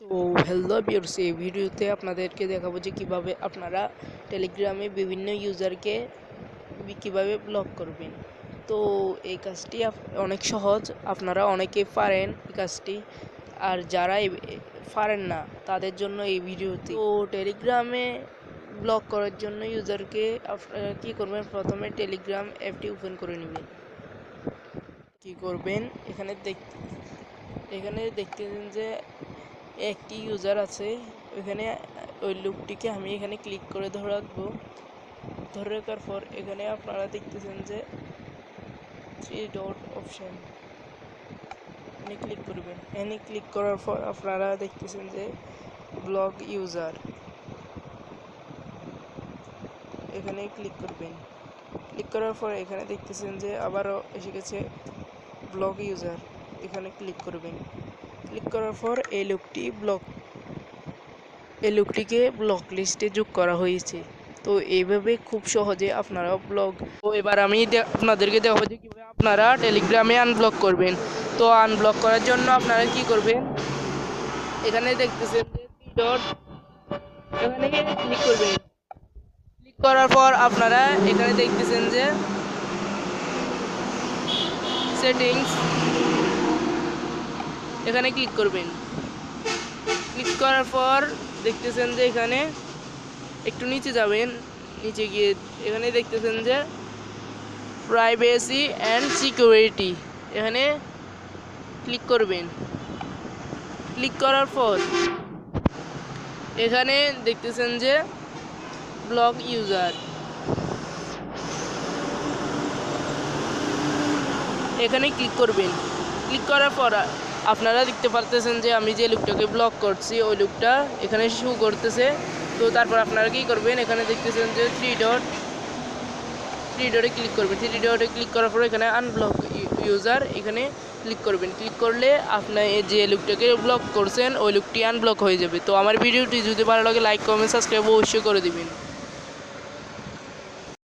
তো হ্যালো বিয়ার্স এই ভিডিওতে আপনাদেরকে দেখাবো যে কীভাবে আপনারা টেলিগ্রামে বিভিন্ন ইউজারকে কীভাবে ব্লক করবেন। তো এই কাজটি অনেক সহজ, আপনারা অনেকে পারেন এই কাজটি। আর যারা পারেন না, তাদের জন্য এই ভিডিওটি। তো টেলিগ্রামে ব্লক করার জন্য ইউজারকে আপনারা কী করবেন? প্রথমে টেলিগ্রাম অ্যাপটি ওপেন করে নেবেন। কী করবেন? এখানে দেখ এখানে দেখতেছেন যে একটি ইউজার আছে, ওইখানে ওই লুকটিকে আমি এখানে ক্লিক করে ধরে রাখব। ধরে রাখার পর এখানে আপনারা দেখতেছেন যে থ্রি ডট অপশন এখানে ক্লিক করবেন। এখানে ক্লিক করার পর আপনারা দেখতেছেন যে ব্লগ ইউজার এখানে ক্লিক করবেন। ক্লিক করার পর এখানে দেখতেছেন যে আবারও এসে গেছে ব্লগ ইউজার এখানে ক্লিক করবেন। ক্লিক করার পর এই লোকটি ব্লক এই লোকটিকে ব্লক লিস্টে যোগ করা হয়েছে। তো এইভাবে খুব সহজে আপনারা ব্লগ তো এবার আমি আপনাদেরকে দেখাবো যে কীভাবে আপনারা টেলিগ্রামে আনব্লক করবেন। তো আনব্লক করার জন্য আপনারা কি করবেন? এখানে দেখতেছেন যে ডট এখানে ক্লিক করবেন। ক্লিক করার পর আপনারা এখানে দেখতেছেন যে সেটিংস এখানে ক্লিক করবেন। ক্লিক করার পর দেখতেছেন যে এখানে একটু নিচে যাবেন, নিচে গিয়ে এখানে দেখতেছেন যে প্রাইভেসি অ্যান্ড সিকিউরিটি এখানে ক্লিক করবেন। ক্লিক করার পর এখানে দেখতেছেন যে ব্লগ ইউজার এখানে ক্লিক করবেন। ক্লিক করার পর আপনারা দেখতে পারতেছেন যে আমি যে লোকটাকে ব্লক করছি, ওই লোকটা এখানে শু করতেছে। তো তারপর আপনারা কী করবেন? এখানে দেখতেছেন যে থ্রি ডট থ্রি ডটে ক্লিক করবেন। থ্রি ডটে ক্লিক করার পর এখানে আনব্লক ইউজার এখানে ক্লিক করবেন। ক্লিক করলে আপনার যে লোকটাকে ব্লক করছেন, ওই লোকটি আনব্লক হয়ে যাবে। তো আমার ভিডিওটি যদি ভালো লাগে লাইক কমেন্ট সাবস্ক্রাইব অবশ্যই করে দিবেন।